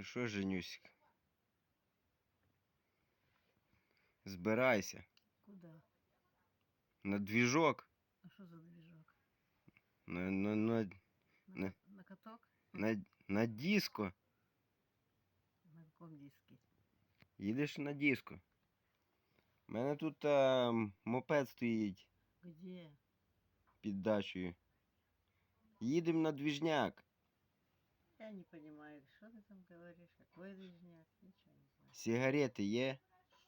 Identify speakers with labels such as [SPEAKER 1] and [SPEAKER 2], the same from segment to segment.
[SPEAKER 1] Ну що, Женюсик? Збирайся.
[SPEAKER 2] Куда?
[SPEAKER 1] На двіжок.
[SPEAKER 2] А що за двіжок?
[SPEAKER 1] На, на, на,
[SPEAKER 2] На, на каток?
[SPEAKER 1] на, на диско.
[SPEAKER 2] На якому дискі?
[SPEAKER 1] Їдеш на диско. У мене тут а, мопед стоїть
[SPEAKER 2] Где?
[SPEAKER 1] під дачею. Їдемо на двіжняк.
[SPEAKER 2] Я не понимаю, что ты там говоришь? Какой движняк? Ничего не знаю.
[SPEAKER 1] Сигарети є?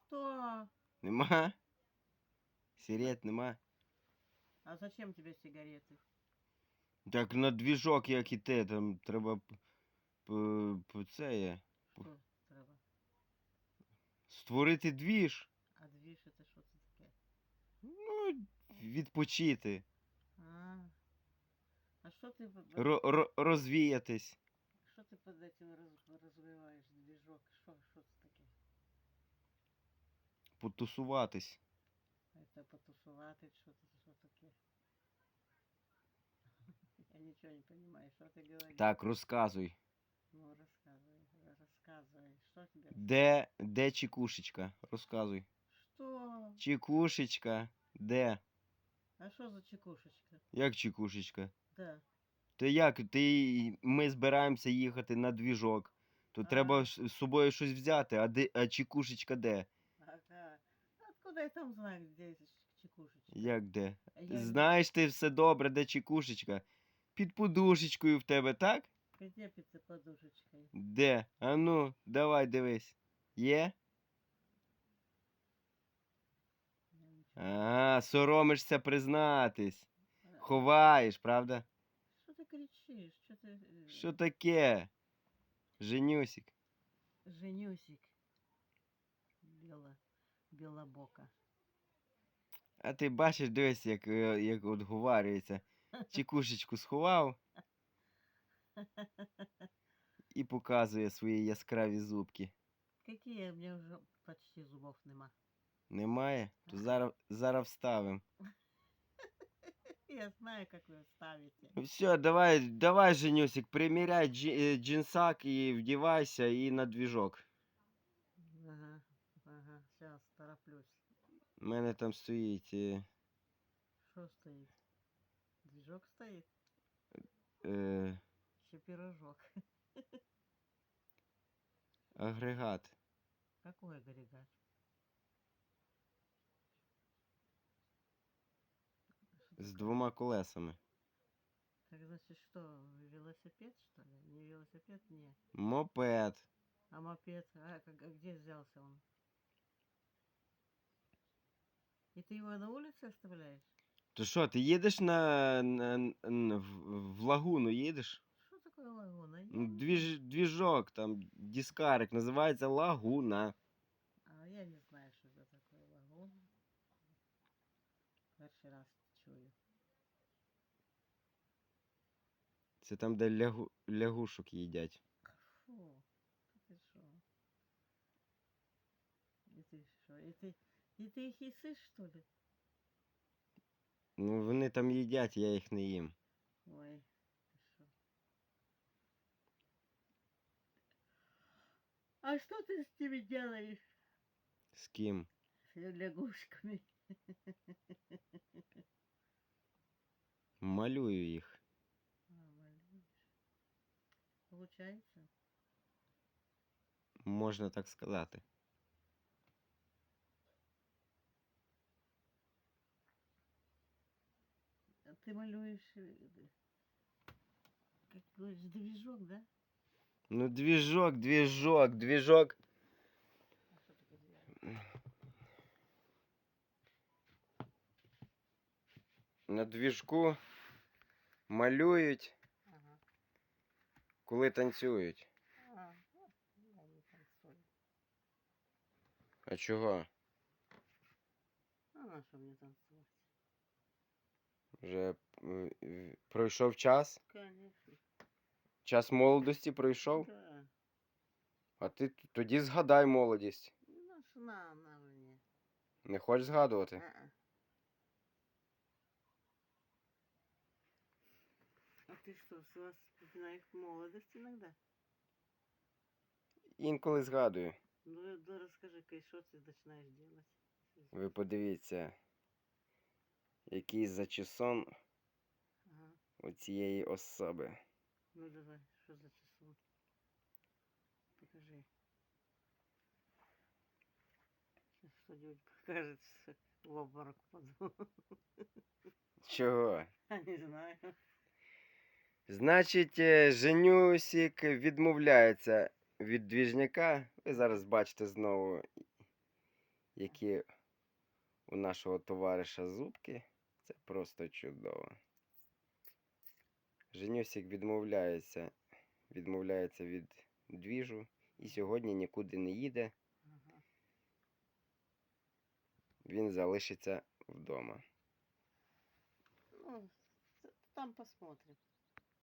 [SPEAKER 2] Что?
[SPEAKER 1] Нема? Сигарет нема?
[SPEAKER 2] А зачем тебе сигареты?
[SPEAKER 1] Так на двіжок, як і те, там треба п- п- п- це є.
[SPEAKER 2] Что треба?
[SPEAKER 1] Створити двіж.
[SPEAKER 2] А движ это что это таке?
[SPEAKER 1] Ну, відпочити.
[SPEAKER 2] А, а что ты, под-
[SPEAKER 1] Ро- ро- розвіятись.
[SPEAKER 2] что ты под этим раз- развиваешь движок? Что, что это таке?
[SPEAKER 1] Потусуватись.
[SPEAKER 2] Это потусувати, что это, что таке? Я ничего не понимаю, что ты говоришь?
[SPEAKER 1] Так, розказуй.
[SPEAKER 2] Ну, рассказывай, рассказывай, что тебе?
[SPEAKER 1] Де, де чекушечка? Розказуй.
[SPEAKER 2] Что?
[SPEAKER 1] Чекушечка. Де?
[SPEAKER 2] А что за чекушечка?
[SPEAKER 1] Як чекушечка?
[SPEAKER 2] Да.
[SPEAKER 1] То як? Ти, ми збираємося їхати на двіжок. То
[SPEAKER 2] А.
[SPEAKER 1] треба ж з собою щось взяти, а, де, а чекушечка де?
[SPEAKER 2] Ага. Откуда я там знаю, где ч- чекушечка?
[SPEAKER 1] Як де?
[SPEAKER 2] А я
[SPEAKER 1] Знаєш ти все добре, де чекушечка? Під подушечкою в тебе, так?
[SPEAKER 2] Где пицца подушечкой?
[SPEAKER 1] Де? А ну, давай дивись. Є?
[SPEAKER 2] Я
[SPEAKER 1] А, соромишся признатись. Ховаєш, правда?
[SPEAKER 2] Что ты кричишь? Что ты... э,
[SPEAKER 1] Що таке? Женюсик.
[SPEAKER 2] Женюсик. Бело... Белобока.
[SPEAKER 1] А ти бачиш, дивись, як, е, як от говарюється. Чекушечку сховав і показує свої яскраві зубки.
[SPEAKER 2] Какие? У меня уже почти зубов нема.
[SPEAKER 1] Немає? То
[SPEAKER 2] Ага.
[SPEAKER 1] зараз, зараз вставим.
[SPEAKER 2] Я знаю, как вы ставите.
[SPEAKER 1] Ну все, давай, давай, Женюсик, приміряй джі- е, джинсак і вдівайся і на двіжок.
[SPEAKER 2] Ага, ага, сейчас тороплюсь.
[SPEAKER 1] У мене там стоїть е,
[SPEAKER 2] Что стоит? Движок стоит?
[SPEAKER 1] е,
[SPEAKER 2] Еще пирожок.
[SPEAKER 1] агрегат.
[SPEAKER 2] Какой агрегат?
[SPEAKER 1] З
[SPEAKER 2] такое?
[SPEAKER 1] двома колесами.
[SPEAKER 2] Так значит что, велосипед что ли? Не велосипед, не.
[SPEAKER 1] Мопед.
[SPEAKER 2] А мопед, а, а где взялся он? И ты его на улице оставляешь?
[SPEAKER 1] То що, ти їдеш на, на, на в, в лагуну їдеш?
[SPEAKER 2] Что такое лагуна? Я
[SPEAKER 1] Ну, Двіж, двіжок, там, дискарик, називається лагуна.
[SPEAKER 2] А я не знаю, что это такое лагуна. Перший раз чую.
[SPEAKER 1] Це там, де лягу, лягушок їдять.
[SPEAKER 2] Фу, ти що? І ти що? І ти, і ти їх їсиш, що ли?
[SPEAKER 1] Ну, вони там їдять, я їх не їм.
[SPEAKER 2] Ой, ти що? А что ты с ними делаешь?
[SPEAKER 1] З ким?
[SPEAKER 2] С лягушками.
[SPEAKER 1] Малюю їх.
[SPEAKER 2] А, малюешь. Получается?
[SPEAKER 1] Можна так сказати.
[SPEAKER 2] А Ты малюешь, э, д- как говоришь, движок, да?
[SPEAKER 1] Ну, двіжок, двіжок, двіжок.
[SPEAKER 2] А что такое движок?
[SPEAKER 1] На двіжку Малюють,
[SPEAKER 2] Ага.
[SPEAKER 1] коли танцюють.
[SPEAKER 2] А, ну, я не танцую.
[SPEAKER 1] А чого?
[SPEAKER 2] А на что мне танцевать?
[SPEAKER 1] Вже е, е, пройшов час?
[SPEAKER 2] Конечно.
[SPEAKER 1] Час молодості пройшов?
[SPEAKER 2] Да.
[SPEAKER 1] А ти т- тоді згадай молодість.
[SPEAKER 2] Ну, ж на, на мне.
[SPEAKER 1] Не хочеш згадувати?
[SPEAKER 2] А-а. Ты что, с вас вспоминаешь молодость иногда?
[SPEAKER 1] інколи згадую.
[SPEAKER 2] Ну, да розкажи, що ти починаєш робити?
[SPEAKER 1] Ви подивіться, який зачесон
[SPEAKER 2] Ага.
[SPEAKER 1] у цієї особи.
[SPEAKER 2] Ну давай, що за число? Покажи. Сейчас что-нибудь покажется в обморок паду.
[SPEAKER 1] Чого?
[SPEAKER 2] А не знаю.
[SPEAKER 1] Значить, е, Женюсік відмовляється від двіжняка. Ви зараз бачите знову, які у нашого товариша зубки. Це просто чудово. Женюсік відмовляється, відмовляється від двіжу і сьогодні нікуди не їде. Він залишиться вдома.
[SPEAKER 2] Ну, там посмотрим.